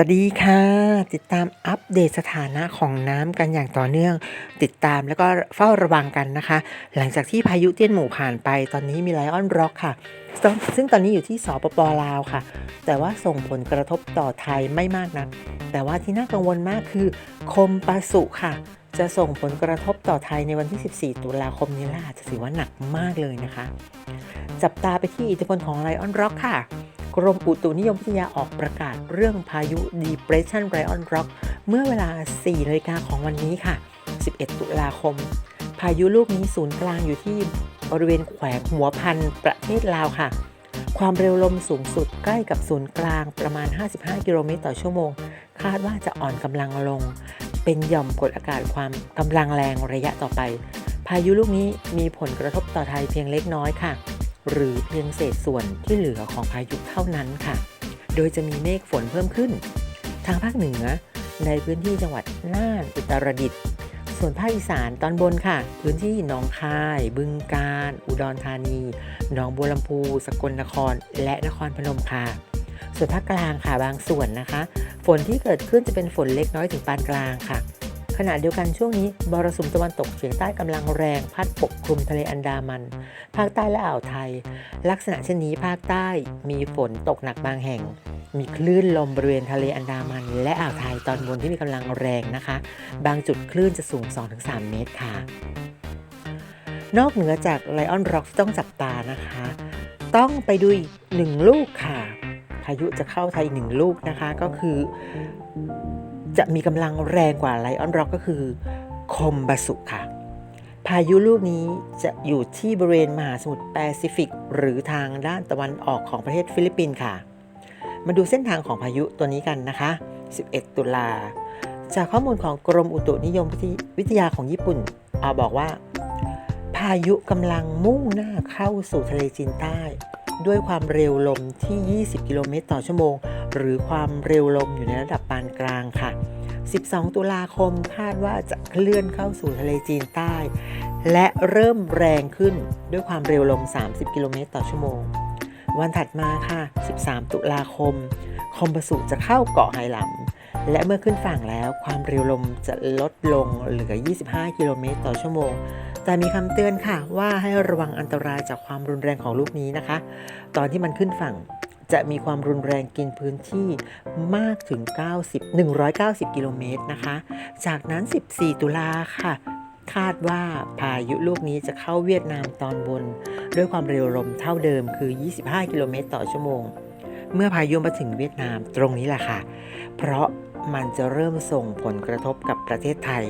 วัสดีค่ะ ติดตามอัปเดตสถานะของน้ำกันอย่างต่อเนื่อง ติดตามแล้วก็เฝ้าระวังกันนะคะ หลังจากที่พายุเตี้ยนหมู่ผ่านไปตอนนี้มีไลออนร็อกค่ะ ซึ่งตอนนี้อยู่ที่สปปลาวค่ะ แต่ว่าส่งผลกระทบต่อไทยไม่มากนัก แต่ว่าที่น่ากังวลมากคือ คมปาสุค่ะ จะส่งผลกระทบต่อไทยในวันที่ 14 ตุลาคมนี้และจจะถือว่าหนักมากเลยนะคะ จับตาไปที่อิทธิพลของไลออนร็อกค่ะ กรมอุตุนิยมวิทยาออกประกาศเรื่องพายุ Depression Lion Rock เมื่อเวลา 4นาฬิกาของวันนี้ค่ะ 11 ตุลาคม พายุลูกนี้ศูนย์กลางอยู่ที่บริเวณแขวงหัวพันประเทศลาวค่ะ ความเร็วลมสูงสุดใกล้กับศูนย์กลางประมาณ 55 กิโลเมตรต่อชั่วโมง คาดว่าจะอ่อนกำลังลง เป็นหย่อมกดอากาศความกำลังแรงระยะต่อไป พายุลูกนี้มีผลกระทบต่อไทยเพียงเล็กน้อยค่ะ หรือเพียงเศษส่วนที่เหลือของพายุเท่านั้นค่ะ โดยจะมีเมฆฝนเพิ่มขึ้น ทางภาคเหนือในพื้นที่จังหวัดน่านอุตรดิตถ์ส่วนภาคอีสานตอนบนค่ะ พื้นที่หนองคาย บึงกาฬอุดรธานีหนองบัวลำพู สกลนคร และนครพนมค่ะ ส่วนภาคกลางค่ะบางส่วนนะคะ ฝนที่เกิดขึ้นจะเป็นฝนเล็กน้อยถึงปานกลางค่ะ ขณะเดียวกันช่วงนี้มรสุมตะวันตกเฉียงใต้กำลังแรงพัดปกคลุมทะเลอันดามัน ภาคใต้และอ่าวไทย ลักษณะเช่นนี้ภาคใต้มีฝนตกหนักบางแห่ง มีคลื่นลมบริเวณทะเลอันดามัน และอ่าวไทยตอนบนที่มีกำลังแรงนะคะ บางจุดคลื่นจะสูง 2-3 เมตรค่ะ นอกเหนือจากไลออนร็อกต้องจับตานะคะ ต้องไปดูอีกหนึ่งลูกค่ะพายุจะเข้าไทยอีกหนึ่งลูกนะคะก็คือ จะมีกำลังแรงกว่าไลออนร็อกก็คือคมบาสุค่ะ พายุลูกนี้จะอยู่ที่บริเวณมหาสมุทรแปซิฟิก หรือทางด้านตะวันออกของประเทศฟิลิปปินส์ค่ะ มาดูเส้นทางของพายุตัวนี้กันนะคะ 11 ตุลา จากข้อมูลของกรมอุตุนิยมวิทยาของญี่ปุ่นเอาบอกว่า พายุกำลังมุ่งหน้าเข้าสู่ทะเลจีนใต้ด้วยความเร็วลมที่ 20 กิโลเมตรต่อชั่วโมง หรือความเร็วลมอยู่ในระดับปานกลางค่ะ 12 ตุลาคมคาดว่าจะเคลื่อนเข้าสู่ทะเลจีนใต้ และเริ่มแรงขึ้นด้วยความเร็วลม 30 กิโลเมตรต่อชั่วโมง วันถัดมาค่ะ 13 ตุลาคม คอมบสุจะเข้าเกาะไหหลำ และเมื่อขึ้นฝั่งแล้วความเร็วลมจะลดลงเหลือ 25 กิโลเมตรต่อชั่วโมง แต่มีคำเตือนค่ะว่าให้ระวังอันตรายจากความรุนแรงของลูกนี้นะคะ ตอนที่มันขึ้นฝั่ง จะมีความรุนแรงกินพื้นที่มากถึง 90 190 กิโลเมตรนะคะ จากนั้น 14 ตุลาค่ะ คาดว่าพายุลูกนี้จะเข้าเวียดนามตอนบน ด้วยความเร็วลมเท่าเดิมคือ 25 กิโลเมตรต่อชั่วโมง เมื่อพายุมาถึงเวียดนามตรงนี้แหละค่ะ เพราะมันจะเริ่มส่งผลกระทบกับประเทศไทย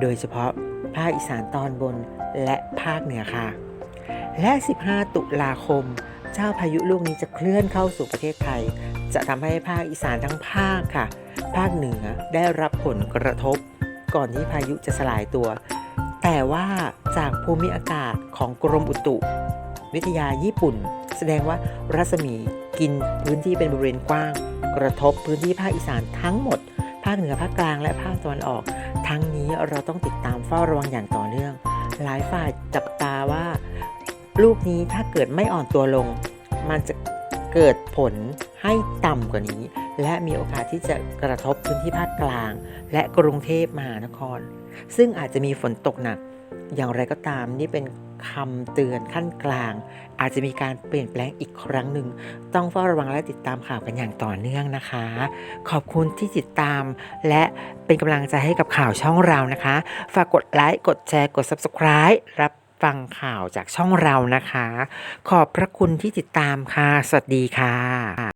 โดยเฉพาะภาคอีสานตอนบนและภาคเหนือค่ะ และ 15 ตุลาคม เจ้าพายุลูกนี้จะเคลื่อนเข้าสู่ประเทศไทย จะทำให้ภาคอีสานทั้งภาคค่ะ ภาคเหนือได้รับผลกระทบ ก่อนที่พายุจะสลายตัว แต่ว่าจากภูมิอากาศของกรมอุตุ วิทยาญี่ปุ่น แสดงว่ารัศมีกินพื้นที่เป็นบริเวณกว้าง กระทบพื้นที่ภาคอีสานทั้งหมด ภาคเหนือภาคกลางและภาคตะวันออก ทั้งนี้เราต้องติดตามเฝ้าระวังอย่างต่อเนื่อง หลายฝ่ายจับตาว่า ลูกนี้ถ้าเกิดไม่อ่อนตัวลง มันจะเกิดผลให้ต่ำกว่านี้ และมีโอกาสที่จะกระทบพื้นที่ภาคกลาง และกรุงเทพมหานคร ซึ่งอาจจะมีฝนตกหนัก อย่างไรก็ตามนี่เป็นคำเตือนขั้นกลาง อาจจะมีการเปลี่ยนแปลงอีกครั้งหนึ่ง ต้องเฝ้าระวังและติดตามข่าวกันอย่างต่อเนื่องนะคะ ขอบคุณที่ติดตาม และเป็นกำลังใจให้กับข่าวช่องเรานะคะ ฝากกดไลค์กดแชร์กด Subscribe รับ ฟังข่าวจากช่องเรานะคะ ขอบพระคุณที่ติดตามค่ะ สวัสดีค่ะ